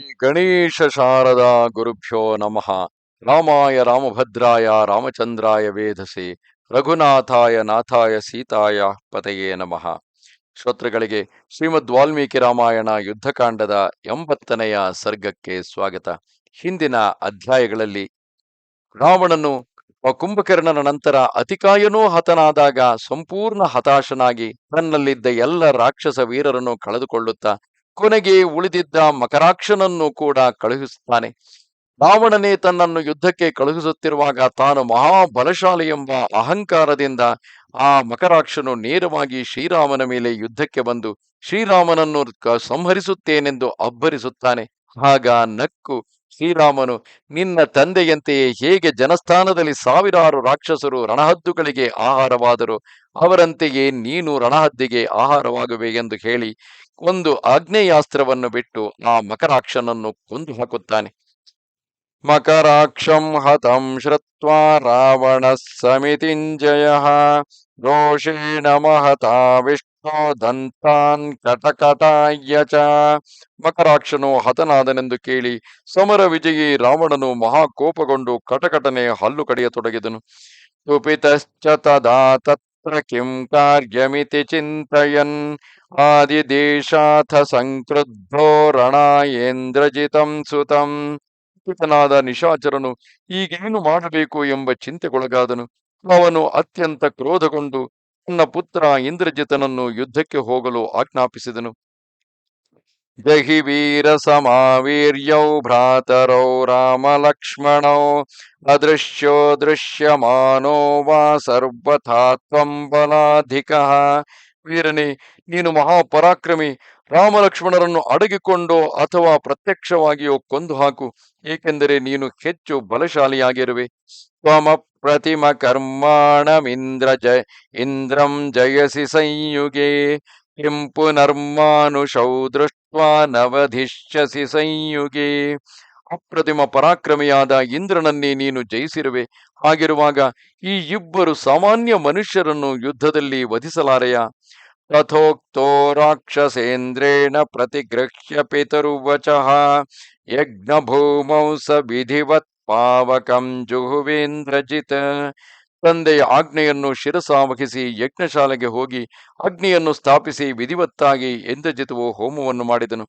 ಗಣೇಶ ಶಾರದಾ ಗುರುಭ್ಯೋ ನಮಃ ರಾಮಾಯ ರಾಮಭದ್ರಾಯ ರಾಮಚಂದ್ರಾಯ ವೇಧಸೆ ರಘುನಾಥಾಯ ನಾಥಾಯ ಸೀತಾಯ ಪತೆಯೇ ನಮಃ ಶ್ರೋತೃಗಳಿಗೆ ಶ್ರೀಮದ್ ವಾಲ್ಮೀಕಿ ರಾಮಾಯಣ ಯುದ್ಧಕಾಂಡದ ಎಂಬತ್ತನೆಯ ಸರ್ಗಕ್ಕೆ ಸ್ವಾಗತ. ಹಿಂದಿನ ಅಧ್ಯಾಯಗಳಲ್ಲಿ ರಾವಣನು ಕುಂಭಕರ್ಣನ ನಂತರ ಅತಿಕಾಯನೂ ಹತನಾದಾಗ ಸಂಪೂರ್ಣ ಹತಾಶನಾಗಿ ತನ್ನಲ್ಲಿದ್ದ ಎಲ್ಲ ರಾಕ್ಷಸ ವೀರರನ್ನು ಕಳೆದುಕೊಳ್ಳುತ್ತಾ ಕೊನೆಗೆ ಉಳಿದಿದ್ದ ಮಕರಾಕ್ಷನನ್ನು ಕೂಡ ಕಳುಹಿಸುತ್ತಾನೆ. ರಾವಣನೇ ತನ್ನನ್ನು ಯುದ್ಧಕ್ಕೆ ಕಳುಹಿಸುತ್ತಿರುವಾಗ ತಾನು ಮಹಾಬಲಶಾಲಿ ಎಂಬ ಅಹಂಕಾರದಿಂದ ಆ ಮಕರಾಕ್ಷನು ನೇರವಾಗಿ ಶ್ರೀರಾಮನ ಮೇಲೆ ಯುದ್ಧಕ್ಕೆ ಬಂದು ಶ್ರೀರಾಮನನ್ನು ಸಂಹರಿಸುತ್ತೇನೆಂದು ಅಬ್ಬರಿಸುತ್ತಾನೆ. ಆಗ ನಕ್ಕು ಶ್ರೀರಾಮನು, ನಿನ್ನ ತಂದೆಯಂತೆಯೇ ಹೇಗೆ ಜನಸ್ಥಾನದಲ್ಲಿ ಸಾವಿರಾರು ರಾಕ್ಷಸರು ರಣಹದ್ದುಗಳಿಗೆ ಆಹಾರವಾದರು ಅವರಂತೆಯೇ ನೀನು ರಣಹದ್ದಿಗೆ ಆಹಾರವಾಗುವೆ ಎಂದು ಹೇಳಿ ಒಂದು ಆಗ್ನೇಯಾಸ್ತ್ರವನ್ನು ಬಿಟ್ಟು ಆ ಮಕರಾಕ್ಷನನ್ನು ಕೊಂದು ಹಾಕುತ್ತಾನೆ. ಮಕರಾಕ್ಷಂ ಹತಂ ಶ್ರುತ್ವಾ ರಾವಣ ಸಮಿತಿಂಜಯ ರೋಷೇಣ ಮಹತಾ ವಿಷ್ಣು ದಂತಾನ್ ಕಟಕಟಾಯ ಮಕರಾಕ್ಷನು ಹತನಾದನೆಂದು ಕೇಳಿ ಸಮರ ವಿಜಯಿ ರಾವಣನು ಮಹಾಕೋಪಗೊಂಡು ಕಟಕಟನೆ ಹಲ್ಲು ಕಡಿಯತೊಡಗಿದನು. ಕುಪಿತಶ್ಚ ತದಾ ತತ್ರ ಕಿಂ ಕಾರ್ಯಮಿತಿ ಚಿಂತಯನ್. ಆದಿದೇಶಾಥ ಸಂಕ್ರುದ್ಧೋ ರಣಾಯೇಂದ್ರಜಿತಂ ಸುತಂ. ಪಿತನಾದ ನಿಶಾಚರನು ಈಗೇನು ಮಾಡಬೇಕು ಎಂಬ ಚಿಂತೆಗೊಳಗಾದನು. ಅವನು ಅತ್ಯಂತ ಕ್ರೋಧಗೊಂಡು ತನ್ನ ಪುತ್ರ ಇಂದ್ರಜಿತನನ್ನು ಯುದ್ಧಕ್ಕೆ ಹೋಗಲು ಆಜ್ಞಾಪಿಸಿದನು. ಜಹಿ ವೀರ ಸಮಾವೀರ್ಯೌ ಭ್ರಾತರೌ ರಾಮ ಲಕ್ಷ್ಮಣೌ ಅದೃಶ್ಯೋ ದೃಶ್ಯಮಾನೋ ವಾ ಸರ್ವಥಾ ತ್ವಂ ಬಲಾಧಿಕಃ. ವೀರನೇ, ನೀನು ಮಹಾಪರಾಕ್ರಮಿ. ರಾಮಲಕ್ಷ್ಮಣರನ್ನು ಅಡಗಿಕೊಂಡು ಅಥವಾ ಪ್ರತ್ಯಕ್ಷವಾಗಿಯೋ ಕೊಂದು ಹಾಕು. ಏಕೆಂದರೆ ನೀನು ಹೆಚ್ಚು ಬಲಶಾಲಿಯಾಗಿರುವೆ. ತ್ವಮ ಪ್ರತಿಮ ಕರ್ಮಾಣಮಿಂದ್ರ ಜಯ, ಇಂದ್ರಂ ಜಯಸಿ ಸಂಯುಗೆ. ಕೆಂಪು ನರ್ಮಾನುಷೌ ದೃಷ್ಟ ನವಧಿಷ್ಯಸಿ ಸಂಯುಗೆ. ಅಪ್ರತಿಮ ಪರಾಕ್ರಮಿಯಾದ ಇಂದ್ರನನ್ನೇ ನೀನು ಜಯಿಸಿರುವೆ. ಹಾಗಿರುವಾಗ ಈ ಇಬ್ಬರು ಸಾಮಾನ್ಯ ಮನುಷ್ಯರನ್ನು ಯುದ್ಧದಲ್ಲಿ ವಧಿಸಲಾರೆಯ? ತಥೋಕ್ತೋ ರಾಕ್ಷಸೇಂದ್ರೇಣ ಪ್ರತಿಗೃಹ್ಯ ಪಿತರುವಚಃ ಯಜ್ಞಭೂಮೌ ಸ ವಿಧಿವತ್ ಪಾವಕಂ ಜುಹುವೇಂದ್ರಜಿತ್. ತಂದೆಯ ಆಜ್ಞೆಯನ್ನು ಶಿರಸಾವಹಿಸಿ ಯಜ್ಞಶಾಲೆಗೆ ಹೋಗಿ ಅಗ್ನಿಯನ್ನು ಸ್ಥಾಪಿಸಿ ವಿಧಿವತ್ತಾಗಿ ಎಂದ್ರಜಿತವು ಹೋಮವನ್ನು ಮಾಡಿದನು.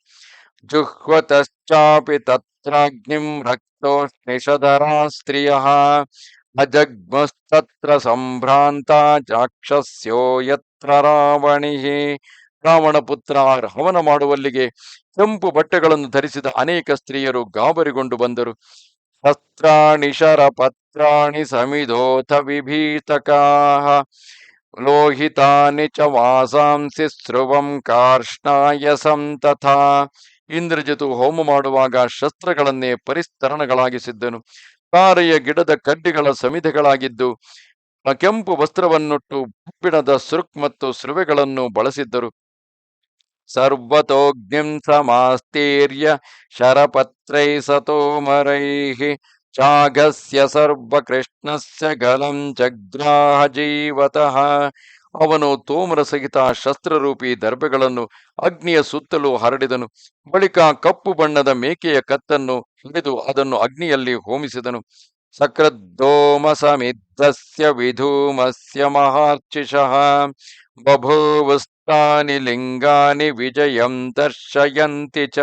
ಜುಹ್ವತಶ್ಚಾಪಿ ತತ್ರಾಗ್ನಿಂ ರಕ್ತೋಷ್ಣಿಷಧರಾ ಸ್ತ್ರಿಯ ಅಜಗ್ಮಸ್ತತ್ರ ಸಂಭ್ರಾಂತ ರಾಕ್ಷಸ್ಯೋ ಯತ್ರ ರಾವಣಿ ರಾವಣ ಪುತ್ರ ಹವನ ಮಾಡುವಲ್ಲಿಗೆ ಕೆಂಪು ಬಟ್ಟೆಗಳನ್ನು ಧರಿಸಿದ ಅನೇಕ ಸ್ತ್ರೀಯರು ಗಾಬರಿಗೊಂಡು ಬಂದರು. ಶಸ್ತ್ರಾಣಿ, ಶರಪತ್ರಾಣಿ ಸಮಿಧೋಥ ವಿಭೀತಕ ಲೋಹಿತಾನಿ ಚ ವಾಸಾಂಸಿ ಸ್ರುವಂ ಕಾರ್ಷ್ಣಾಯಸಂ ತಥಾ। ಇಂದ್ರಜಿತು ಹೋಮ ಮಾಡುವಾಗ ಶಸ್ತ್ರಗಳನ್ನೇ ಪರಿಸ್ತರಣಗಳಾಗಿಸಿದ್ದನು. ತಾರೆಯ ಗಿಡದ ಕಡ್ಡಿಗಳ ಸಮಿತಿಗಳಾಗಿದ್ದು ಕೆಂಪು ವಸ್ತ್ರವನ್ನುಟ್ಟು ಕಬ್ಬಿಣದ ಸುರುಕ್ ಮತ್ತು ಸೃವೆಗಳನ್ನು ಬಳಸಿದ್ದರು. ಸರ್ವತೋಗ್ನಿಂ ಸಮಾಸ್ತೀರ್ಯ ಶರಪತ್ರೈ ಸತೋಮರೈಃ ಚಾಗಸ್ಯ ಸರ್ವಕೃಷ್ಣಸ್ಯ ಗಲಂ ಜಗ್ರಾಹ ಜೀವತಃ ಅವನು ತೋಮರ ಸಹಿತ ಶಸ್ತ್ರರೂಪಿ ದರ್ಬೆಗಳನ್ನು ಅಗ್ನಿಯ ಸುತ್ತಲೂ ಹರಡಿದನು. ಬಳಿಕ ಕಪ್ಪು ಬಣ್ಣದ ಮೇಕೆಯ ಕತ್ತನ್ನು ಹಿಡಿದು ಅದನ್ನು ಅಗ್ನಿಯಲ್ಲಿ ಹೋಮಿಸಿದನು. ಸಕೃದ್ದೋಮ ಸಮಿದ್ದಸ್ಯ ವಿಧೂಮಸ್ಯ ಮಹಾರ್ಚಿಷಃ. ಬಭೂವಸ್ತಾನಿ ಲಿಂಗಾನಿ ವಿಜಯಂ ದರ್ಶಯಂತಿ ಚ.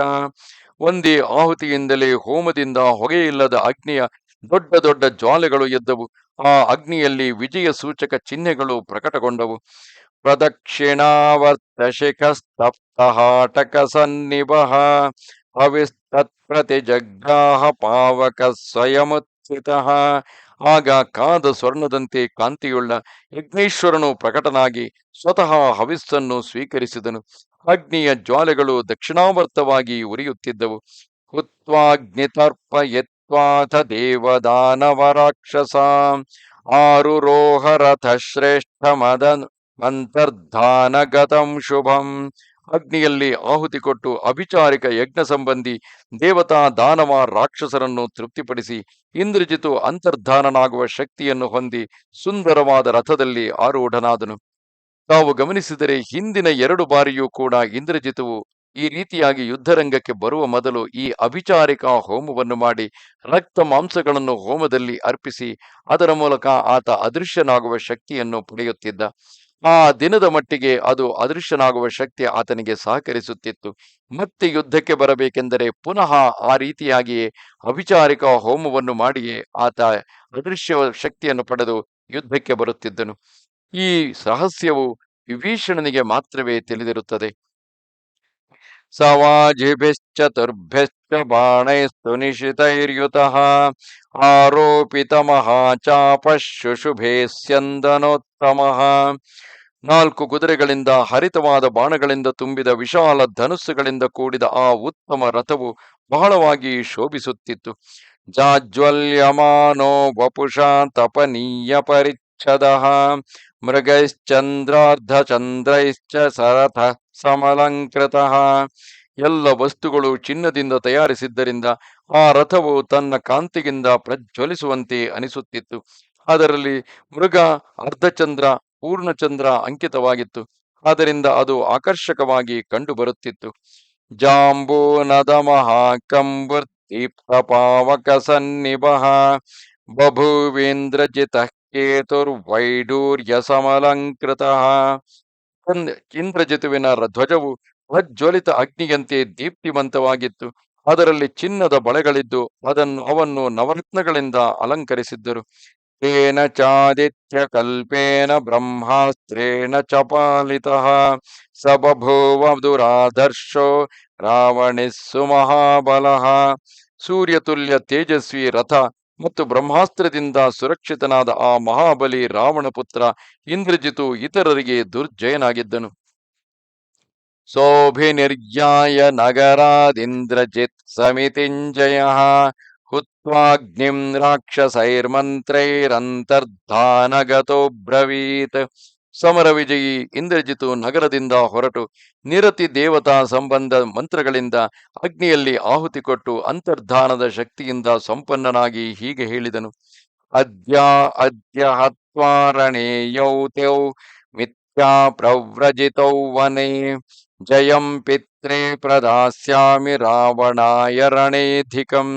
ಒಂದೇ ಆಹುತಿಯಿಂದಲೇ ಹೋಮದಿಂದ ಹೊಗೆಯಿಲ್ಲದ ಅಗ್ನಿಯ ದೊಡ್ಡ ದೊಡ್ಡ ಜ್ವಾಲೆಗಳು ಎದ್ದವು. ಆ ಅಗ್ನಿಯಲ್ಲಿ ವಿಜಯ ಸೂಚಕ ಚಿಹ್ನೆಗಳು ಪ್ರಕಟಗೊಂಡವು. ಪ್ರದಕ್ಷಿಣಾವರ್ತ ಶಿಖಸ್ತಪ್ತಹಾಟಕ ಸನ್ನಿವಹ ಅವಿಸ್ತತ್ಪ್ರತಿ ಜಗ್ಗಾಹ ಪಾವಕ ಸ್ವಯಮುತ್ಸಿತ ಆಗ ಕಾದ ಸ್ವರ್ಣದಂತೆ ಕಾಂತಿಯುಳ್ಳ ಯಜ್ಞೇಶ್ವರನು ಪ್ರಕಟನಾಗಿ ಸ್ವತಃ ಹವಿಸ್ಸನ್ನು ಸ್ವೀಕರಿಸಿದನು. ಅಗ್ನಿಯ ಜ್ವಾಲೆಗಳು ದಕ್ಷಿಣಾವರ್ತವಾಗಿ ಉರಿಯುತ್ತಿದ್ದವು. ಹುತ್ವಾಗ್ನಿತರ್ಪ ಯತ್ವಾಥ ದೇವದಾನವರಾಕ್ಷಸ ರಾಕ್ಷಸ ಆರುರೋಹ ರಥ ಶ್ರೇಷ್ಠ ಮದನ್ ಅಂತರ್ಧಾನಗತಂ ಶುಭಂ. ಅಗ್ನಿಯಲ್ಲಿ ಆಹುತಿ ಕೊಟ್ಟು ಅಭಿಚಾರಿಕ ಯಜ್ಞ ಸಂಬಂಧಿ ದೇವತಾ ದಾನವ ರಾಕ್ಷಸರನ್ನು ತೃಪ್ತಿಪಡಿಸಿ ಇಂದ್ರಜಿತು ಅಂತರ್ಧಾನನಾಗುವ ಶಕ್ತಿಯನ್ನು ಹೊಂದಿ ಸುಂದರವಾದ ರಥದಲ್ಲಿ ಆರೂಢನಾದನು. ತಾವು ಗಮನಿಸಿದರೆ ಹಿಂದಿನ ಎರಡು ಬಾರಿಯೂ ಕೂಡ ಇಂದ್ರಜಿತುವು ಈ ರೀತಿಯಾಗಿ ಯುದ್ಧರಂಗಕ್ಕೆ ಬರುವ ಮೊದಲು ಈ ಅಭಿಚಾರಿಕ ಹೋಮವನ್ನು ಮಾಡಿ ರಕ್ತ ಮಾಂಸಗಳನ್ನು ಹೋಮದಲ್ಲಿ ಅರ್ಪಿಸಿ ಅದರ ಮೂಲಕ ಆತ ಅದೃಶ್ಯನಾಗುವ ಶಕ್ತಿಯನ್ನು ಪಡೆಯುತ್ತಿದ್ದ. ಆ ದಿನದ ಮಟ್ಟಿಗೆ ಅದು ಅದೃಶ್ಯನಾಗುವ ಶಕ್ತಿ ಆತನಿಗೆ ಸಹಕರಿಸುತ್ತಿತ್ತು. ಮತ್ತೆ ಯುದ್ಧಕ್ಕೆ ಬರಬೇಕೆಂದರೆ ಪುನಃ ಆ ರೀತಿಯಾಗಿಯೇ ಅವಿಚಾರಿಕ ಹೋಮವನ್ನು ಮಾಡಿಯೇ ಆತ ಅದೃಶ್ಯ ಶಕ್ತಿಯನ್ನು ಪಡೆದು ಯುದ್ಧಕ್ಕೆ ಬರುತ್ತಿದ್ದನು. ಈ ರಹಸ್ಯವು ವಿಭೀಷಣನಿಗೆ ಮಾತ್ರವೇ ತಿಳಿದಿರುತ್ತದೆ. ಸವಾಜಿಭಿಶ್ಚತುರ್ಭ್ಯಶ್ಚ ಬಾಣೈಸ್ತು ನಿಶಿತೈರ್ಯುತಃ ಆರೋಪಿತ ಮಹಾಚಾಪ ಶುಶುಭೇ ಸ್ಯಂದನೋತ್ತಮಃ ನಾಲ್ಕು ಕುದುರೆಗಳಿಂದ, ಹರಿತವಾದ ಬಾಣಗಳಿಂದ ತುಂಬಿದ ವಿಶಾಲ ಧನುಸ್ಸುಗಳಿಂದ ಕೂಡಿದ ಆ ಉತ್ತಮ ರಥವು ಬಹಳವಾಗಿ ಶೋಭಿಸುತ್ತಿತ್ತು. ಜಾಜ್ವಲ್ಯಮಾನೋ ವಪುಷ ತಪನೀಯ ಪರಿಚ್ಛದ ಮೃಗೈಶ್ಚಂದ್ರಾರ್ಧ ಚಂದ್ರೈಶ್ಚ ಸರಥ ಸಮಲಂಕೃತ ಎಲ್ಲ ವಸ್ತುಗಳು ಚಿನ್ನದಿಂದ ತಯಾರಿಸಿದ್ದರಿಂದ ಆ ರಥವು ತನ್ನ ಕಾಂತಿಗಿಂದ ಪ್ರಜ್ವಲಿಸುವಂತೆ ಅನಿಸುತ್ತಿತ್ತು. ಅದರಲ್ಲಿ ಮೃಗ, ಅರ್ಧಚಂದ್ರ, ಪೂರ್ಣಚಂದ್ರ ಅಂಕಿತವಾಗಿತ್ತು. ಆದ್ದರಿಂದ ಅದು ಆಕರ್ಷಕವಾಗಿ ಕಂಡುಬರುತ್ತಿತ್ತು. ಜಾಂಬೂನದ ಮಹಾಕಂಬುರ್ದೀಪ್ತ ಪ್ರಪಾವಕ ಸನ್ನಿಭ, ಬಭುವೇಂದ್ರಜಿತ ಕೇತುರ್ವೈಡೂರ್ಯ ಸಮಲಂಕೃತ. ಇಂದ್ರಜಿತುವಿನ ಧ್ವಜವು ಪ್ರಜ್ವಲಿತ ಅಗ್ನಿಯಂತೆ ದೀಪ್ತಿವಂತವಾಗಿತ್ತು. ಅದರಲ್ಲಿ ಚಿನ್ನದ ಬಳೆಗಳಿದ್ದು ಅದನ್ನು, ಅವನ್ನು ನವರತ್ನಗಳಿಂದ ಅಲಂಕರಿಸಿದ್ದರು. ತೇನ ಚಾದಿತ್ಯ ಕಲ್ಪೇನ ಬ್ರಹ್ಮಾಸ್ತ್ರೇಣ ಚಪಾಲಿತಃ ಸ ಬಭೂವ ದುರಾದರ್ಶೋ ರಾವಣಿಸ್ಸು ಮಹಾಬಲಃ. ಸೂರ್ಯತುಲ್ಯ ತೇಜಸ್ವಿ, ರಥ ಮತ್ತು ಬ್ರಹ್ಮಾಸ್ತ್ರದಿಂದ ಸುರಕ್ಷಿತನಾದ ಆ ಮಹಾಬಲಿ ರಾವಣಪುತ್ರ ಇಂದ್ರಜಿತು ಇತರರಿಗೆ ದುರ್ಜಯನಾಗಿದ್ದನು. ಸೋಭಿನಿರ್ಯಾಯ ನಗರಾದಿಂದ್ರಜಿತ್ ಸಮಿತಿಂಜಯ ಹುತ್ವಾಗ್ನಿಂ ರಾಕ್ಷಸೈರ್ಮಂತ್ರೈರಂತರ್ಧಾನಗತೋ ಬ್ರವೀತ್. ಸಮರ ವಿಜಯಿ ಇಂದ್ರಜಿತು ನಗರದಿಂದ ಹೊರಟು ನಿರತಿ ದೇವತಾ ಸಂಬಂಧ ಮಂತ್ರಗಳಿಂದ ಅಗ್ನಿಯಲ್ಲಿ ಆಹುತಿ ಕೊಟ್ಟು ಅಂತರ್ಧಾನದ ಶಕ್ತಿಯಿಂದ ಸಂಪನ್ನನಾಗಿ ಹೀಗೆ ಹೇಳಿದನು. ಅದ್ಯ ಅದ್ಯ ಹತ್ವಾರಣೇಯೌ ತ್ಯೌ ಮಿಥ್ಯಾ ಪ್ರವ್ರಜಿತೌ ವನೆ ಜಯಂ ಪಿತ್ರೇ ಪ್ರದಾಸ್ಯಾಮಿ ರಾವಣಾಯ ರಣೇಧಿಕಂ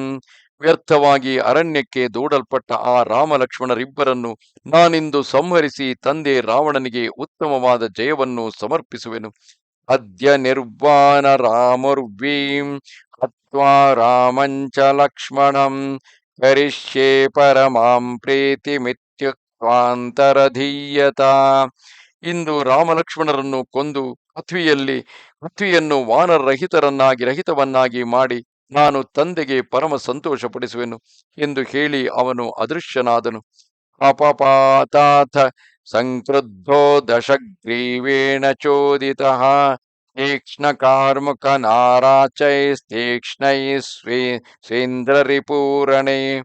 ವ್ಯರ್ಥವಾಗಿ ಅರಣ್ಯಕ್ಕೆ ದೂಡಲ್ಪಟ್ಟ ಆ ರಾಮಲಕ್ಷ್ಮಣರಿಬ್ಬರನ್ನು ನಾನಿಂದು ಸಂಹರಿಸಿ ತಂದೆ ರಾವಣನಿಗೆ ಉತ್ತಮವಾದ ಜಯವನ್ನು ಸಮರ್ಪಿಸುವೆನು. ಅದ್ಯ ನಿರ್ವಾಣ ರಾಮುರ್ವೀಂ ಹತ್ವಾ ರಾಮಂಚ ಲಕ್ಷ್ಮಣಂ ಕರಿಷ್ಯೆ ಪರಮಾಂ ಪ್ರೀತಿ ಮಿತ್ಯುಕ್ವಾಂತರಧೀಯತ. ಇಂದು ರಾಮಲಕ್ಷ್ಮಣರನ್ನು ಕೊಂದು ಪೃಥ್ವಿಯಲ್ಲಿ, ಪೃಥ್ವಿಯನ್ನು ವಾನರಹಿತರನ್ನಾಗಿ, ರಹಿತವನ್ನಾಗಿ ಮಾಡಿ ನಾನು ತಂದೆಗೆ ಪರಮ ಸಂತೋಷಪಡಿಸುವೆನು ಎಂದು ಹೇಳಿ ಅವನು ಅದೃಶ್ಯನಾದನು. ಅಪಪಾತಾಥ ಸಂಕ್ರುದ್ಧೋ ದಶಗ್ರೀವೇಣ ಚೋದಿತ ತೀಕ್ಷ್ಣ ಕಾರ್ಮುಕ ನಾರಾಚೈಸ್ತೀಕ್ಷ್ಣೈ ಸ್ವೇ ಸ್ವೇಂದ್ರರಿಪೂರಣೆ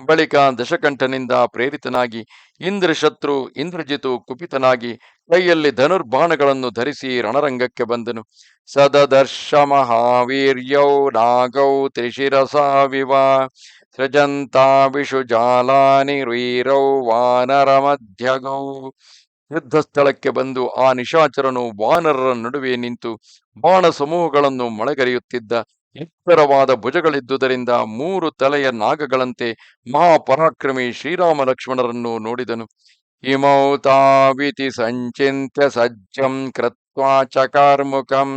ಬಳಿಕ ದಶಕಂಠನಿಂದ ಪ್ರೇರಿತನಾಗಿ ಇಂದ್ರಶತ್ರು ಇಂದ್ರಜಿತು ಕುಪಿತನಾಗಿ ಕೈಯಲ್ಲಿ ಧನುರ್ಬಾಣಗಳನ್ನು ಧರಿಸಿ ರಣರಂಗಕ್ಕೆ ಬಂದನು. ಸದದರ್ಶ ಮಹಾವೀರ್ಯೌ ನಾಗೌ ತ್ರಿಶಿರಸಾವಿವ ಸೃಜಂತಾವಿಷು ಜಾಲಾನಿ ವೀರೌ ವಾನರ ಮಧ್ಯಗೌ. ಯುದ್ಧ ಸ್ಥಳಕ್ಕೆ ಬಂದು ಆ ನಿಶಾಚರನು ವಾನರರ ನಡುವೆ ನಿಂತು ಬಾಣ ಸಮೂಹಗಳನ್ನು ಮಳೆಗರೆಯುತ್ತಿದ್ದ. ಎತ್ತರವಾದ ಭುಜಗಳಿದ್ದುದರಿಂದ ಮೂರು ತಲೆಯ ನಾಗಗಳಂತೆ ಮಹಾಪರಾಕ್ರಮಿ ಶ್ರೀರಾಮ ಲಕ್ಷ್ಮಣರನ್ನು ನೋಡಿದನು. ಹಿಮೌತಾವಿತಿ ಸಂಚಿಂತ್ಯ ಸಜ್ಜಂ ಕೃತ್ವಾ ಚಕಾರ್ಮುಖಂ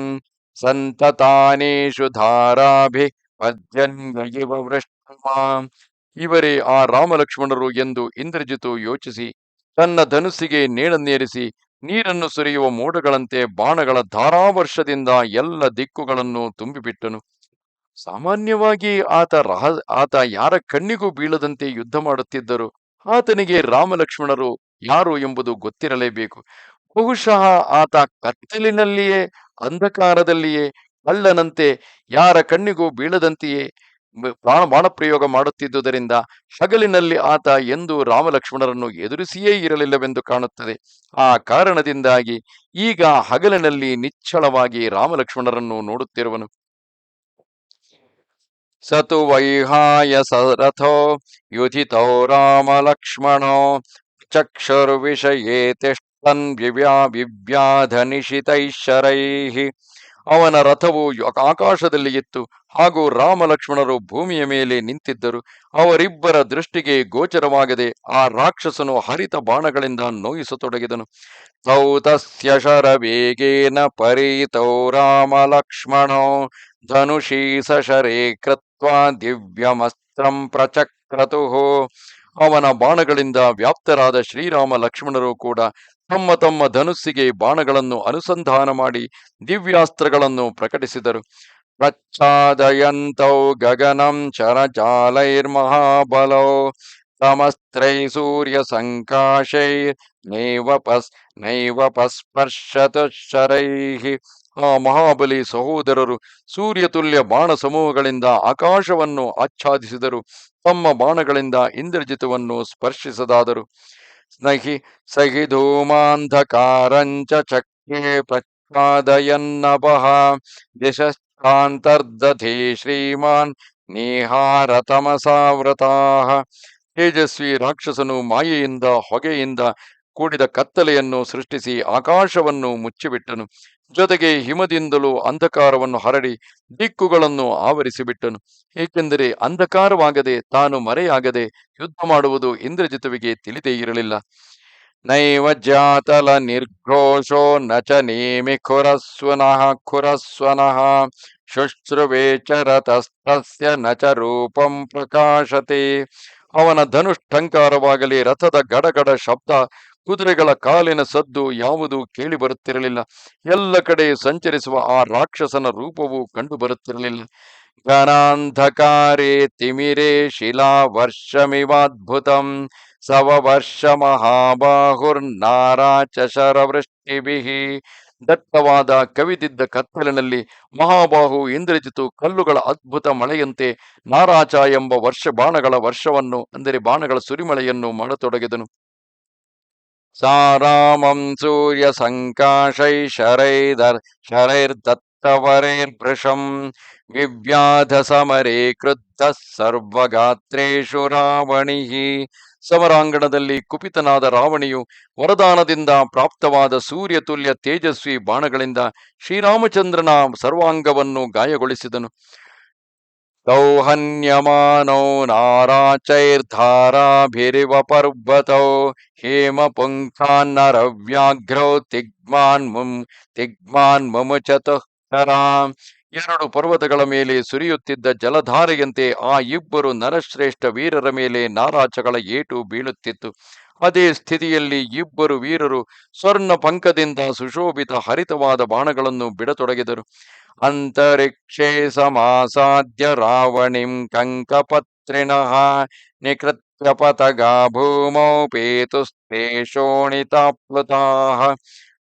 ಸಂತತಾನೇಶು ಧಾರಾಭಿ ಇವರೇ ಆ ರಾಮಲಕ್ಷ್ಮಣರು ಎಂದು ಇಂದ್ರಜಿತು ಯೋಚಿಸಿ, ತನ್ನ ಧನುಸ್ಸಿಗೆ ನೇಳನ್ನೇರಿಸಿ ನೀರನ್ನು ಸುರಿಯುವ ಮೋಡಗಳಂತೆ ಬಾಣಗಳ ಧಾರಾವರ್ಷದಿಂದ ಎಲ್ಲ ದಿಕ್ಕುಗಳನ್ನು ತುಂಬಿಬಿಟ್ಟನು. ಸಾಮಾನ್ಯವಾಗಿ ಆತ ರಹ, ಆತ ಯಾರ ಕಣ್ಣಿಗೂ ಬೀಳದಂತೆ ಯುದ್ಧ ಮಾಡುತ್ತಿದ್ದರು, ಆತನಿಗೆ ರಾಮಲಕ್ಷ್ಮಣರು ಯಾರು ಎಂಬುದು ಗೊತ್ತಿರಲೇಬೇಕು. ಬಹುಶಃ ಆತ ಕತ್ತಲಿನಲ್ಲಿಯೇ, ಅಂಧಕಾರದಲ್ಲಿಯೇ, ಕಳ್ಳನಂತೆ, ಯಾರ ಕಣ್ಣಿಗೂ ಬೀಳದಂತೆಯೇ ಪ್ರಾಣ ಬಾಣ ಬಾಣಪ್ರಯೋಗ ಮಾಡುತ್ತಿದ್ದುದರಿಂದ ಹಗಲಿನಲ್ಲಿ ಆತ ಎಂದು ರಾಮಲಕ್ಷ್ಮಣರನ್ನು ಎದುರಿಸಿಯೇ ಇರಲಿಲ್ಲವೆಂದು ಕಾಣುತ್ತದೆ. ಆ ಕಾರಣದಿಂದಾಗಿ ಈಗ ಹಗಲಿನಲ್ಲಿ ನಿಚ್ಚಳವಾಗಿ ರಾಮಲಕ್ಷ್ಮಣರನ್ನು ನೋಡುತ್ತಿರುವನು. ಸತು ವೈಹಾಯ ಸರಥೋ ಯುಧಿತೋ ರಾಮಲಕ್ಷ್ಮಣೋ ತಿಷ್ಟನ್ ವಿವ್ಯಾ ವಿವ್ಯಾಧ ನಿಶಿತೈಶ್ವರೈ ಅವನ ರಥವು ಆಕಾಶದಲ್ಲಿ ಇತ್ತು ಹಾಗೂ ರಾಮಲಕ್ಷ್ಮಣರು ಭೂಮಿಯ ಮೇಲೆ ನಿಂತಿದ್ದರು. ಅವರಿಬ್ಬರ ದೃಷ್ಟಿಗೆ ಗೋಚರವಾಗದೆ ಆ ರಾಕ್ಷಸನು ಹರಿತ ಬಾಣಗಳಿಂದ ನೋಯಿಸತೊಡಗಿದನು. ತೌ ತಸ್ಯ ಶರವೇಗೇನ ಪರಿತೌ ರಾಮ ಲಕ್ಷ್ಮಣೋ ಸಶರೆ ಕೃತ್ವ ದಿವ್ಯಮಸ್ತ್ರಂ ಪ್ರಚಕ್ರತುಃ ಅವನ ಬಾಣಗಳಿಂದ ವ್ಯಾಪ್ತರಾದ ಶ್ರೀರಾಮ ಲಕ್ಷ್ಮಣರು ಕೂಡ ತಮ್ಮ ತಮ್ಮ ಧನುಸ್ಸಿಗೆ ಬಾಣಗಳನ್ನು ಅನುಸಂಧಾನ ಮಾಡಿ ದಿವ್ಯಾಸ್ತ್ರಗಳನ್ನು ಪ್ರಕಟಿಸಿದರು. ಪ್ರಚ್ಛಾದಯಂತೌ ಗಗನಂ ಚರಜಾಲೈರ್ಮಹಾಬಲೌ ಸಮಸ್ತ್ರೈ ಸೂರ್ಯ ಸಂಕಾಶೈ ನೈವ ಪಸ್ ನೈವ ಪಸ್ಪರ್ಶತ ಶರೈಃ ಆ ಮಹಾಬಲಿ ಸಹೋದರರು ಸೂರ್ಯತುಲ್ಯ ಬಾಣ ಸಮೂಹಗಳಿಂದ ಆಕಾಶವನ್ನು ಆಚ್ಛಾದಿಸಿದರು, ತಮ್ಮ ಬಾಣಗಳಿಂದ ಇಂದ್ರಜಿತವನ್ನು ಸ್ಪರ್ಶಿಸದಾದರು. ಸ್ನಹಿ, ಸಹಿ ಧೂಮಾಂಧಕಾರಂಚ ಚಕ್ರೆ ಪ್ರಚ್ಛಾದಯನ್ನಭಃ ದಿಶಾಂತರ್ದಧಿ ಶ್ರೀಮಾನ್ ನಿಹಾರ ತಮಸಾವೃತಾಃ ತೇಜಸ್ವಿ ರಾಕ್ಷಸನು ಮಾಯೆಯಿಂದ, ಹೊಗೆಯಿಂದ ಕೂಡಿದ ಕತ್ತಲೆಯನ್ನು ಸೃಷ್ಟಿಸಿ ಆಕಾಶವನ್ನು ಮುಚ್ಚಿಬಿಟ್ಟನು. ಜೊತೆಗೆ ಹಿಮದಿಂದಲೂ ಅಂಧಕಾರವನ್ನು ಹರಡಿ ದಿಕ್ಕುಗಳನ್ನು ಆವರಿಸಿಬಿಟ್ಟನು. ಏಕೆಂದರೆ ಅಂಧಕಾರವಾಗದೆ ತಾನು ಮರೆಯಾಗದೆ ಯುದ್ಧ ಮಾಡುವುದು ಇಂದ್ರಜಿತುವಿಗೆ ತಿಳಿದೇ ಇರಲಿಲ್ಲ. ನೈವ ಜಾತಲ ನಿರ್ಘೋಷೋ ನಚ ಚ ನೇಮಿ ಖುರಸ್ವನಃ ಖುರಸ್ವನಃ ಶುಶ್ರುವೇ ಚರತಸ್ತಸ್ಯ ನಚ ಚ ರೂಪಂ ಪ್ರಕಾಶತೆ. ಅವನ ಧನುಷ್ಠಂಕಾರವಾಗಲಿ ರಥದ ಗಡಗಡ ಶಬ್ದ, ಕುದುರೆಗಳ ಕಾಲಿನ ಸದ್ದು ಯಾವುದೂ ಕೇಳಿ ಬರುತ್ತಿರಲಿಲ್ಲ ಎಲ್ಲ ಕಡೆ ಸಂಚರಿಸುವ ಆ ರಾಕ್ಷಸನ ರೂಪವು ಕಂಡು ಬರುತ್ತಿರಲಿಲ್ಲ ಘನಾಂಧಕಾರೇ ತಿಮಿರೇ ಶಿಲಾ ವರ್ಷಮಿವಾದ್ಭುತಂ ಸವ ವರ್ಷ ಮಹಾಬಾಹುರ್ನಾರಾ ಚಶರವೃಷ್ಟಿಭಿಃ ದಟ್ಟವಾದ ಕವಿದಿದ್ದ ಕತ್ತಲಿನಲ್ಲಿ ಮಹಾಬಾಹು ಇಂದ್ರಜಿತು ಕಲ್ಲುಗಳ ಅದ್ಭುತ ಮಳೆಯಂತೆ ನಾರಾಚ ಎಂಬ ವರ್ಷ ಬಾಣಗಳ ವರ್ಷವನ್ನು, ಅಂದರೆ ಬಾಣಗಳ ಸುರಿಮಳೆಯನ್ನು ಮಾಡತೊಡಗಿದನು. ಸಾರಾಮಂ ಸೂರ್ಯ ಸಂಕಾಶೈ ಶರೈದರ್ ಶರೈರ್ದತ್ತವರೈರ್ಭೃಶಂ ವಿವ್ಯಾಧ ಸಮರೇ ಕೃದ್ಧ ಸರ್ವಗಾತ್ರೇಷು ರಾವಣಿಃ ಸಮರಾಂಗಣದಲ್ಲಿ ಕುಪಿತನಾದ ರಾವಣಿಯು ವರದಾನದಿಂದ ಪ್ರಾಪ್ತವಾದ ಸೂರ್ಯ ತುಲ್ಯ ತೇಜಸ್ವಿ ಬಾಣಗಳಿಂದ ಶ್ರೀರಾಮಚಂದ್ರನ ಸರ್ವಾಂಗವನ್ನು ಗಾಯಗೊಳಿಸಿದನು. ಸೌಹನ್ಯಮಾನೌ ನಾರಾಚೈರ್ಧಾರಾಭಿರಿವ ಪರ್ವತೋ ಹೇಮ ಪುಂಖಾನ್ನರವ್ಯಾಘ್ರೌ ತಿಗ್ಮಾನ್ ಮುಂ ತಿಗ್ಮಾನ್ ಮುಮುಚತುಃಕರಾಂ ಎರಡು ಪರ್ವತಗಳ ಮೇಲೆ ಸುರಿಯುತ್ತಿದ್ದ ಜಲಧಾರೆಯಂತೆ ಆ ಇಬ್ಬರು ನರಶ್ರೇಷ್ಠ ವೀರರ ಮೇಲೆ ನಾರಾಚಗಳ ಏಟು ಬೀಳುತ್ತಿತ್ತು. ಅದೇ ಸ್ಥಿತಿಯಲ್ಲಿ ಇಬ್ಬರು ವೀರರು ಸ್ವರ್ಣ ಪಂಕದಿಂದ ಸುಶೋಭಿತ ಹರಿತವಾದ ಬಾಣಗಳನ್ನು ಬಿಡತೊಡಗಿದರು. ಅಂತರಿಕ್ಷೇ ಸಮಾಸಾಧ್ಯ ರಾವಣಿಂ ಕಂಕಪತ್ರಿಣಃ ನಿಕೃತ್ಯ ಪತಗಾ ಭೂಮೌ ಪೇತುಸ್ತೇ ಶೋಣಿತಾಪ್ಲುತಾಃ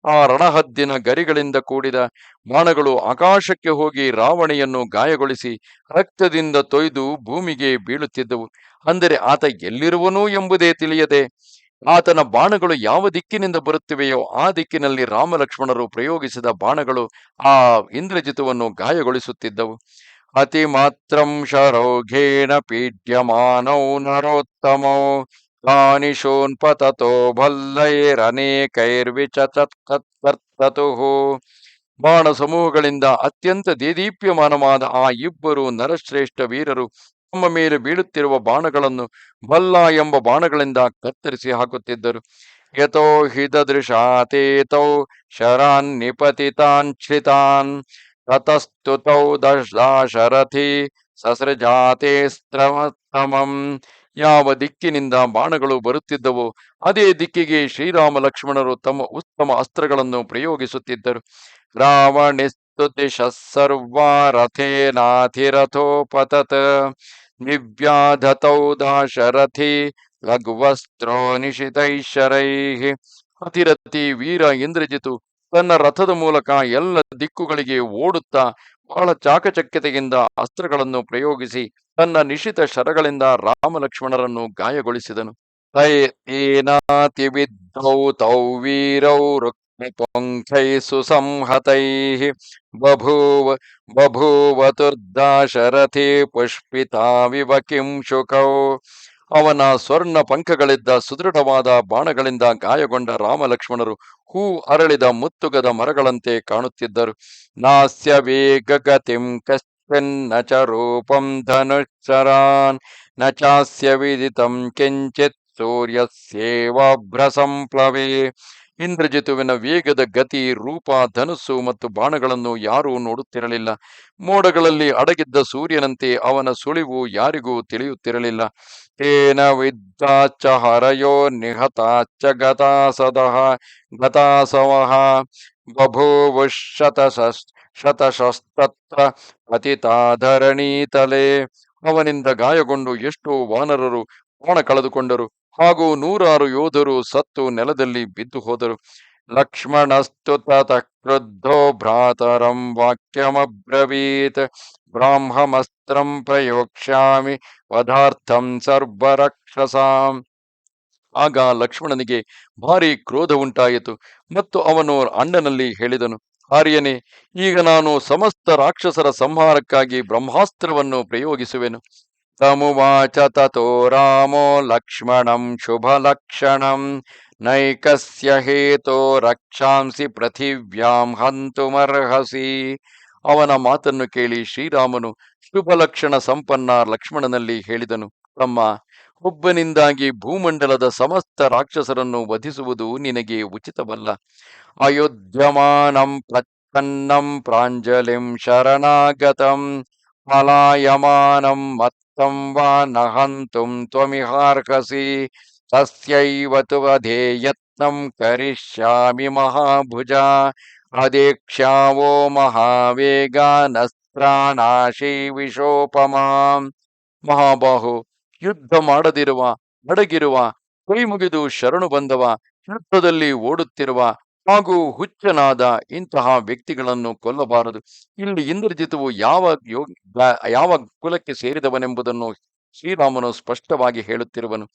ಆ ರಣಹದ್ದಿನ ಗರಿಗಳಿಂದ ಕೂಡಿದ ಬಾಣಗಳು ಆಕಾಶಕ್ಕೆ ಹೋಗಿ ರಾವಣೆಯನ್ನು ಗಾಯಗೊಳಿಸಿ ರಕ್ತದಿಂದ ತೊಯ್ದು ಭೂಮಿಗೆ ಬೀಳುತ್ತಿದ್ದವು. ಅಂದರೆ ಆತ ಎಲ್ಲಿರುವನು ಎಂಬುದೇ ತಿಳಿಯದೆ, ಆತನ ಬಾಣಗಳು ಯಾವ ದಿಕ್ಕಿನಿಂದ ಬರುತ್ತಿವೆಯೋ ಆ ದಿಕ್ಕಿನಲ್ಲಿ ರಾಮಲಕ್ಷ್ಮಣರು ಪ್ರಯೋಗಿಸಿದ ಬಾಣಗಳು ಆ ಇಂದ್ರಜಿತವನ್ನು ಗಾಯಗೊಳಿಸುತ್ತಿದ್ದವು. ಅತಿ ಮಾತ್ರಂ ಶರೋಘೇಣ ಪೀಡ್ಯಮಾನೌ ನರೋತ್ತಮೋ ಕಾನಿಶೋನ್ಪತತೋ ಭಲ್ಲೈರನೇಕೈರ್ವಿಚತತ್ಕರ್ತುಃ ಬಾಣ ಸಮೂಹಗಳಿಂದ ಅತ್ಯಂತ ದೇದೀಪ್ಯಮಾನವಾದ ಆ ಇಬ್ಬರು ನರಶ್ರೇಷ್ಠ ವೀರರು ತಮ್ಮ ಮೇಲೆ ಬೀಳುತ್ತಿರುವ ಬಾಣಗಳನ್ನು ಭಲ್ಲ ಎಂಬ ಬಾಣಗಳಿಂದ ಕತ್ತರಿಸಿ ಹಾಕುತ್ತಿದ್ದರು. ಯಥೋ ಹಿತದೃಶಾತೇತೌ ಶರಾನ್ ನಿಪತಿತಾನ್ ತತಸ್ತುತೌ ದಶರಥಿ ಸಸೃಜಾತೆ ಸ್ತ್ರಮಸ್ತಮಂ ಯಾವ ದಿಕ್ಕಿನಿಂದ ಬಾಣಗಳು ಬರುತ್ತಿದ್ದವು ಅದೇ ದಿಕ್ಕಿಗೆ ಶ್ರೀರಾಮ ಲಕ್ಷ್ಮಣರು ತಮ್ಮ ಉತ್ತಮ ಅಸ್ತ್ರಗಳನ್ನು ಪ್ರಯೋಗಿಸುತ್ತಿದ್ದರು. ರಾವಣಿಸ್ತು ದಿಶ ಸರ್ವಾ ನಿವ್ಯಾಧತೌ ದಾಶರಥಿ ಲಘುವಸ್ತ್ರೋ ನಿಶಿತೈಶರೈ ಅತಿರಥಿ ವೀರ ಇಂದ್ರಜಿತು ತನ್ನ ರಥದ ಮೂಲಕ ಎಲ್ಲ ದಿಕ್ಕುಗಳಿಗೆ ಓಡುತ್ತಾ ಬಹಳ ಚಾಕಚಕ್ಯತೆಯಿಂದ ಅಸ್ತ್ರಗಳನ್ನು ಪ್ರಯೋಗಿಸಿ ತನ್ನ ನಿಶಿತ ಶರಗಳಿಂದ ರಾಮ ಲಕ್ಷ್ಮಣರನ್ನು ಗಾಯಗೊಳಿಸಿದನು. ತೈ ಏನಾತಿ ವಿದ್ಧೌ ತೌ ವೀರೌ ಸುಸಂಹತೈ ಬಭೂವ ಬಭೂವತುರ್ದಾಶರಥಿ ಪುಷ್ಪಿತಾವಿವ ಕಿಂ ಶುಕೌ. ಅವನ ಸ್ವರ್ಣ ಪಂಖಗಳಿದ್ದ ಸುದೃಢವಾದ ಬಾಣಗಳಿಂದ ಗಾಯಗೊಂಡ ರಾಮಲಕ್ಷ್ಮಣರು ಹೂ ಅರಳಿದ ಮುತ್ತುಗದ ಮರಗಳಂತೆ ಕಾಣುತ್ತಿದ್ದರು. ನಾಸ್ಯ ವೇಗಗತಿಂ ನ ಚಾಸ್ಯ ವಿದಿತಂ ಕಿಂಚಿತ್ ಸೂರ್ಯಸ್ಯೇವಾಭ್ರಸಂಪ್ಲವೇ ಇಂದ್ರಜಿತುವಿನ ವೇಗದ ಗತಿ ರೂಪ ಧನುಸ್ಸು ಮತ್ತು ಬಾಣಗಳನ್ನು ಯಾರೂ ನೋಡುತ್ತಿರಲಿಲ್ಲ। ಮೋಡಗಳಲ್ಲಿ ಅಡಗಿದ್ದ ಸೂರ್ಯನಂತೆ ಅವನ ಸುಳಿವು ಯಾರಿಗೂ ತಿಳಿಯುತ್ತಿರಲಿಲ್ಲ। ತೇನ ವಿದ್ಯಾಚ್ಚ ಹರಯೋ ನಿಹತಾಚ ಗತಾಸದ, ಗತಾಸವಃ ಬಭೂವುಶತ ಶತಶಸ್ತತ್ರ ಪತಿತಾಧರಣೀತಲೆ ಅವನಿಂದ ಗಾಯಗೊಂಡು ಎಷ್ಟೋ ವಾನರರು ಪ್ರಾಣ ಕಳೆದುಕೊಂಡರು. ಹಾಗೂ ನೂರಾರು ಯೋಧರು ಸತ್ತು ನೆಲದಲ್ಲಿ ಬಿದ್ದು ಹೋದರು. ಲಕ್ಷ್ಮಣಸ್ತು ತತ ಕ್ರುದ್ಧೋ ಭ್ರಾತರಂ ವಾಕ್ಯಮ್ರವೀತ್ ಬ್ರಾಹ್ಮಮಸ್ತ್ರಂ ಪ್ರಯೋಕ್ಷ್ಯಾಮಿ. ಪದಾರ್ಥಂ ಸರ್ವರಕ್ಷಸಾಂ. ಆಗ ಲಕ್ಷ್ಮಣನಿಗೆ ಭಾರಿ ಕ್ರೋಧ ಉಂಟಾಯಿತು ಮತ್ತು ಅವನು ಅಣ್ಣನಲ್ಲಿ ಹೇಳಿದನು, ಆರ್ಯನೇ, ಈಗ ನಾನು ಸಮಸ್ತ ರಾಕ್ಷಸರ ಸಂಹಾರಕ್ಕಾಗಿ ಬ್ರಹ್ಮಾಸ್ತ್ರವನ್ನು ಪ್ರಯೋಗಿಸುವೆನು. ತಮುವಾಚ ತಥೋ ರಾಮೋ ಲಕ್ಷ್ಮಣಂ ಶುಭಲಕ್ಷಣಂ ನೈಕಸ್ಯ ಹೇತೋ ರಕ್ಷಾಂಸಿ ಪೃಥಿವ್ಯಾಂ ಹಂತುಮರ್ಹಸಿ. ಅವನ ಮಾತನ್ನು ಕೇಳಿ ಶ್ರೀರಾಮನು ಶುಭಲಕ್ಷಣ ಸಂಪನ್ನ ಲಕ್ಷ್ಮಣನಲ್ಲಿ ಹೇಳಿದನು, ತಮ್ಮ ಒಬ್ಬನಿಂದಾಗಿ ಭೂಮಂಡಲದ ಸಮಸ್ತ ರಾಕ್ಷಸರನ್ನು ವಧಿಸುವುದು ನಿನಗೆ ಉಚಿತವಲ್ಲ. ಅಯೋಧ್ಯಮಾನಂ ಪ್ರಚ್ಛನ್ನಂ ಪ್ರಾಂಜಲಿಂ ಶರಣಾಗತಂ ಪಲಾಯಮಾನಂ ಮತ್ತಂ ವಾ ನಹಂತುಂ ತಸ್ಯೈವತು ಅಧೇ ವಧೇ ಯತ್ನಂ ಕರಿಷ್ಯಾಮಿ ಮಹಾಭುಜ ಅದೇಕ್ಷಾವೋ ಮಹಾವೇಗ ನಸ್ತ್ರಾಣಾಶಿ ವಿಶೋಪಮಾಂ. ಮಹಾಬಾಹು. ಯುದ್ಧ ಮಾಡದಿರುವ ಅಡಗಿರುವ ಕೈ ಮುಗಿದು ಶರಣು ಬಂದವ, ಯುದ್ಧದಲ್ಲಿ ಓಡುತ್ತಿರುವ ಹಾಗೂ ಹುಚ್ಚನಾದ ಇಂತಹ ವ್ಯಕ್ತಿಗಳನ್ನು ಕೊಲ್ಲಬಾರದು. ಇಲ್ಲಿ ಇಂದ್ರಜಿತವು ಯಾವ ಯಾವ ಕುಲಕ್ಕೆ ಸೇರಿದವನೆಂಬುದನ್ನು ಶ್ರೀರಾಮನು ಸ್ಪಷ್ಟವಾಗಿ ಹೇಳುತ್ತಿರುವನು.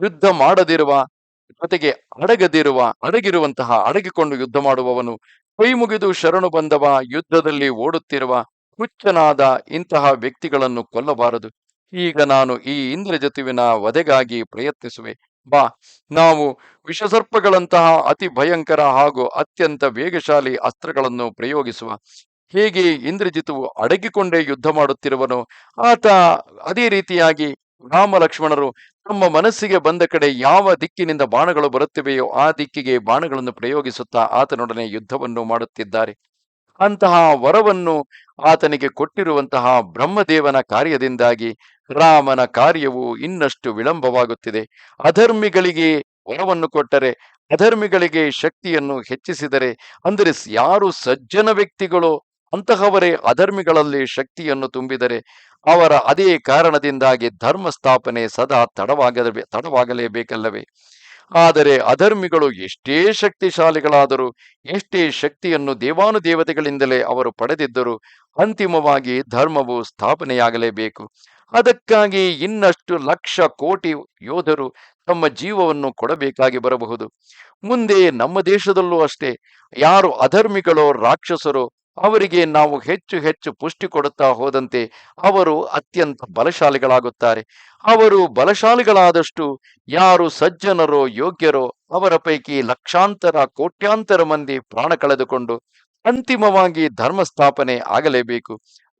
ಯುದ್ಧ ಮಾಡದಿರುವ, ಜೊತೆಗೆ ಅಡಗದಿರುವ, ಅಡಗಿರುವಂತಹ, ಅಡಗಿಕೊಂಡು ಯುದ್ಧ ಮಾಡುವವನು, ಕೈ ಮುಗಿದು ಶರಣು ಬಂದವ, ಯುದ್ಧದಲ್ಲಿ ಓಡುತ್ತಿರುವ ಹುಚ್ಚನಾದ ಇಂತಹ ವ್ಯಕ್ತಿಗಳನ್ನು ಕೊಲ್ಲಬಾರದು. ಈಗ ನಾನು ಈ ಇಂದ್ರಜತುವಿನ ವಧೆಗಾಗಿ ಪ್ರಯತ್ನಿಸುವೆ. ಬಾ, ನಾವು ವಿಷಸರ್ಪಗಳಂತಹ ಅತಿ ಭಯಂಕರ ಹಾಗೂ ಅತ್ಯಂತ ವೇಗಶಾಲಿ ಅಸ್ತ್ರಗಳನ್ನು ಪ್ರಯೋಗಿಸುವ. ಹೇಗೆ ಇಂದ್ರಜಿತುವು ಅಡಗಿಕೊಂಡೇ ಯುದ್ಧ ಮಾಡುತ್ತಿರುವನು, ಆತ ಅದೇ ರೀತಿಯಾಗಿ ರಾಮ ಲಕ್ಷ್ಮಣರು ತಮ್ಮ ಮನಸ್ಸಿಗೆ ಬಂದ ಕಡೆ ಯಾವ ದಿಕ್ಕಿನಿಂದ ಬಾಣಗಳು ಬರುತ್ತಿವೆಯೋ ಆ ದಿಕ್ಕಿಗೆ ಬಾಣಗಳನ್ನು ಪ್ರಯೋಗಿಸುತ್ತಾ ಆತನೊಡನೆ ಯುದ್ಧವನ್ನು ಮಾಡುತ್ತಿದ್ದಾರೆ. ಅಂತಹ ವರವನ್ನು ಆತನಿಗೆ ಕೊಟ್ಟಿರುವಂತಹ ಬ್ರಹ್ಮದೇವನ ಕಾರ್ಯದಿಂದಾಗಿ ರಾಮನ ಕಾರ್ಯವು ಇನ್ನಷ್ಟು ವಿಳಂಬವಾಗುತ್ತಿದೆ. ಅಧರ್ಮಿಗಳಿಗೆ ವರವನ್ನು ಕೊಟ್ಟರೆ, ಅಧರ್ಮಿಗಳಿಗೆ ಶಕ್ತಿಯನ್ನು ಹೆಚ್ಚಿಸಿದರೆ, ಅಂದರೆ ಯಾರು ಸಜ್ಜನ ವ್ಯಕ್ತಿಗಳು ಅಂತಹವರೇ ಅಧರ್ಮಿಗಳಲ್ಲಿ ಶಕ್ತಿಯನ್ನು ತುಂಬಿದರೆ, ಅವರ ಅದೇ ಕಾರಣದಿಂದಾಗಿ ಧರ್ಮ ಸ್ಥಾಪನೆ ಸದಾ ತಡವಾಗಲೇ ತಡವಾಗಲೇಬೇಕಲ್ಲವೇ? ಆದರೆ ಅಧರ್ಮಿಗಳು ಎಷ್ಟೇ ಶಕ್ತಿಶಾಲಿಗಳಾದರೂ, ಎಷ್ಟೇ ಶಕ್ತಿಯನ್ನು ದೇವಾನುದೇವತೆಗಳಿಂದಲೇ ಅವರು ಪಡೆದಿದ್ದರೂ, ಅಂತಿಮವಾಗಿ ಧರ್ಮವು ಸ್ಥಾಪನೆಯಾಗಲೇಬೇಕು. ಅದಕ್ಕಾಗಿ ಇನ್ನಷ್ಟು ಲಕ್ಷ ಕೋಟಿ ಯೋಧರು ತಮ್ಮ ಜೀವವನ್ನು ಕೊಡಬೇಕಾಗಿ ಬರಬಹುದು. ಮುಂದೆ ನಮ್ಮ ದೇಶದಲ್ಲೂ ಅಷ್ಟೇ. ಯಾರು ಅಧರ್ಮಿಗಳೋ, ರಾಕ್ಷಸರೋ ಅವರಿಗೆ ನಾವು ಹೆಚ್ಚು ಹೆಚ್ಚು ಪುಷ್ಟಿ ಕೊಡುತ್ತಾ ಹೋದಂತೆ ಅವರು ಅತ್ಯಂತ ಬಲಶಾಲಿಗಳಾಗುತ್ತಾರೆ. ಅವರು ಬಲಶಾಲಿಗಳಾದಷ್ಟು ಯಾರು ಸಜ್ಜನರೋ ಯೋಗ್ಯರೋ ಅವರ ಪೈಕಿ ಲಕ್ಷಾಂತರ, ಕೋಟ್ಯಾಂತರ ಮಂದಿ ಪ್ರಾಣ ಕಳೆದುಕೊಂಡು ಅಂತಿಮವಾಗಿ ಧರ್ಮ ಸ್ಥಾಪನೆ ಆಗಲೇಬೇಕು.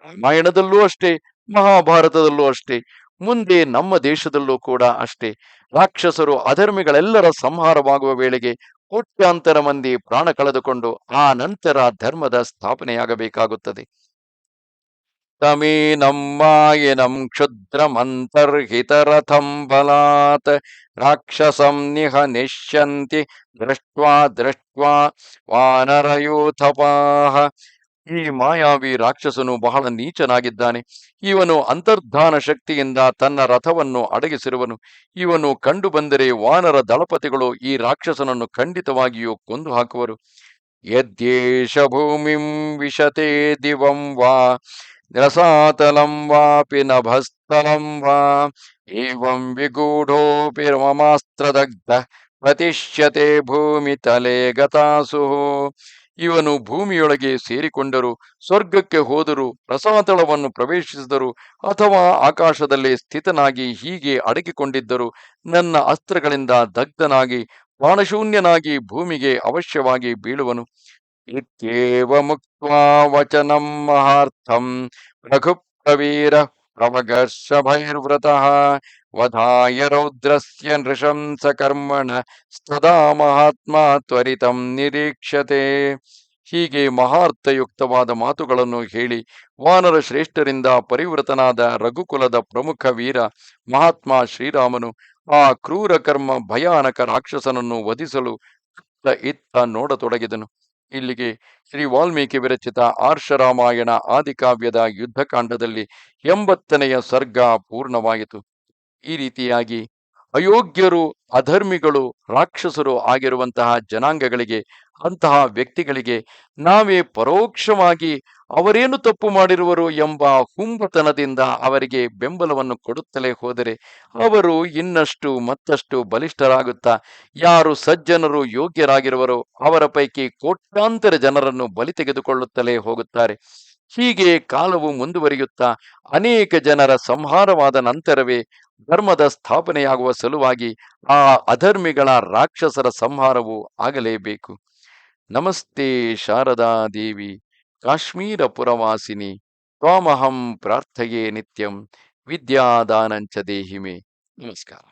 ರಾಮಾಯಣದಲ್ಲೂ ಅಷ್ಟೇ, ಮಹಾಭಾರತದಲ್ಲೂ ಅಷ್ಟೇ, ಮುಂದೆ ನಮ್ಮ ದೇಶದಲ್ಲೂ ಕೂಡ ಅಷ್ಟೇ. ರಾಕ್ಷಸರು, ಅಧರ್ಮಿಗಳೆಲ್ಲರ ಸಂಹಾರವಾಗುವ ವೇಳೆಗೆ ಕೋಟ್ಯಾಂತರ ಮಂದಿ ಪ್ರಾಣ ಕಳೆದುಕೊಂಡು ಆ ನಂತರ ಧರ್ಮದ ಸ್ಥಾಪನೆಯಾಗಬೇಕಾಗುತ್ತದೆ. ತಮೀನಂ ಮಾಯಿನಂ ಕ್ಷುದ್ರಮಂತರ್ಹಿತರಥಂ ಬಲಾತ್ ರಾಕ್ಷಸಂ ನಿಹ ನಿಶ್ಯಂತಿ ದೃಷ್ಟ್ವಾ ದೃಷ್ಟ್ವಾ ವಾನರಯೂಥಪಾಹ ಈ ಮಾಯಾವಿ ರಾಕ್ಷಸನು ಬಹಳ ನೀಚನಾಗಿದ್ದಾನೆ. ಇವನು ಅಂತರ್ಧಾನ ಶಕ್ತಿಯಿಂದ ತನ್ನ ರಥವನ್ನು ಅಡಗಿಸಿರುವನು. ಇವನು ಕಂಡು ಬಂದರೆ ವಾನರ ದಳಪತಿಗಳು ಈ ರಾಕ್ಷಸನನ್ನು ಖಂಡಿತವಾಗಿಯೂ ಕೊಂದು ಹಾಕುವರು. ಯದ್ಯೇಷ ಭೂಮಿಂ ವಿಶತೆ ದಿವಂ ವಾ, ರಸಾತಲಂ ವಾಪಿ ನಭಸ್ತಲಂ ವಾ, ಏವಂ ವಿಗೂಢೋಪಿ ಮಮಾಸ್ತ್ರದಗ್ಧ ಪ್ರತಿಷ್ಯತೆ ಭೂಮಿ ತಲೆ ಗತಾಸು ಇವನು ಭೂಮಿಯೊಳಗೆ ಸೇರಿಕೊಂಡರು, ಸ್ವರ್ಗಕ್ಕೆ ಹೋದರು ರಸಾತಳವನ್ನು ಪ್ರವೇಶಿಸಿದರು, ಅಥವಾ ಆಕಾಶದಲ್ಲಿ ಸ್ಥಿತನಾಗಿ ಹೀಗೆ ಅಡಗಿಕೊಂಡಿದ್ದರು, ನನ್ನ ಅಸ್ತ್ರಗಳಿಂದ ದಗ್ಧನಾಗಿ, ಪ್ರಾಣಶೂನ್ಯನಾಗಿ ಭೂಮಿಗೆ ಅವಶ್ಯವಾಗಿ ಬೀಳುವನು. ಇತ್ಯೇವ ಮುಕ್ತ ವಚನಂ ಮಹಾರ್ಥಂ ರಘುಪ್ರವೀರ. ಪ್ರವಗರ್ಷಭೈರ್ವ್ರತಃ ವಧಾಯ ರೌದ್ರಸ್ಯ ನೃಶಂಸ ಕರ್ಮಣ ಸ್ತದಾ ಮಹಾತ್ಮ ತ್ವರಿತಂ ನಿರೀಕ್ಷತೆ ಹೀಗೆ ಮಹಾರ್ಥಯುಕ್ತವಾದ ಮಾತುಗಳನ್ನು ಹೇಳಿ ವಾನರ ಶ್ರೇಷ್ಠರಿಂದ ಪರಿವೃತನಾದ ರಘುಕುಲದ ಪ್ರಮುಖ ವೀರ ಮಹಾತ್ಮ ಶ್ರೀರಾಮನು ಆ ಕ್ರೂರ ಕರ್ಮ ಭಯಾನಕ ರಾಕ್ಷಸನನ್ನು ವಧಿಸಲು ಇತ್ತ ನೋಡತೊಡಗಿದನು. ಇಲ್ಲಿಗೆ ಶ್ರೀ ವಾಲ್ಮೀಕಿ ವಿರಚಿತ ಆರ್ಷರಾಮಾಯಣ ಆದಿಕಾವ್ಯದ ಯುದ್ಧಕಾಂಡದಲ್ಲಿ ಎಂಬತ್ತನೆಯ ಸರ್ಗ ಪೂರ್ಣವಾಯಿತು. ಈ ರೀತಿಯಾಗಿ ಅಯೋಗ್ಯರು, ಅಧರ್ಮಿಗಳು, ರಾಕ್ಷಸರು ಆಗಿರುವಂತಹ ಜನಾಂಗಗಳಿಗೆ, ಅಂತಹ ವ್ಯಕ್ತಿಗಳಿಗೆ ನಾವೇ ಪರೋಕ್ಷವಾಗಿ ಅವರೇನು ತಪ್ಪು ಮಾಡಿರುವರು ಎಂಬ ಹುಂಬತನದಿಂದ ಅವರಿಗೆ ಬೆಂಬಲವನ್ನು ಕೊಡುತ್ತಲೇ ಹೋದರೆ ಅವರು ಇನ್ನಷ್ಟು ಮತ್ತಷ್ಟು ಬಲಿಷ್ಠರಾಗುತ್ತಾ, ಯಾರು ಸಜ್ಜನರು ಯೋಗ್ಯರಾಗಿರುವರೋ ಅವರ ಪೈಕಿ ಕೋಟ್ಯಾಂತರ ಜನರನ್ನು ಬಲಿ ತೆಗೆದುಕೊಳ್ಳುತ್ತಲೇ ಹೋಗುತ್ತಾರೆ. ಹೀಗೆ ಕಾಲವು ಮುಂದುವರಿಯುತ್ತಾ, ಅನೇಕ ಜನರ ಸಂಹಾರವಾದ ನಂತರವೇ ಧರ್ಮದ ಸ್ಥಾಪನೆಯಾಗುವ ಸಲುವಾಗಿ ಆ ಅಧರ್ಮಿಗಳ ರಾಕ್ಷಸರ ಸಂಹಾರವು ಆಗಲೇಬೇಕು. ನಮಸ್ತೆ ಶಾರದಾ ದೇವಿ, ಕಾಶ್ಮೀರ ಪುರವಾಸಿನಿ, ತ್ವಾಮಹಂ ಪ್ರಾರ್ಥೆಯೇ ನಿತ್ಯಂ, ವಿದ್ಯಾದಾನಂಚ ದೇಹಿಮೆ. ನಮಸ್ಕಾರ.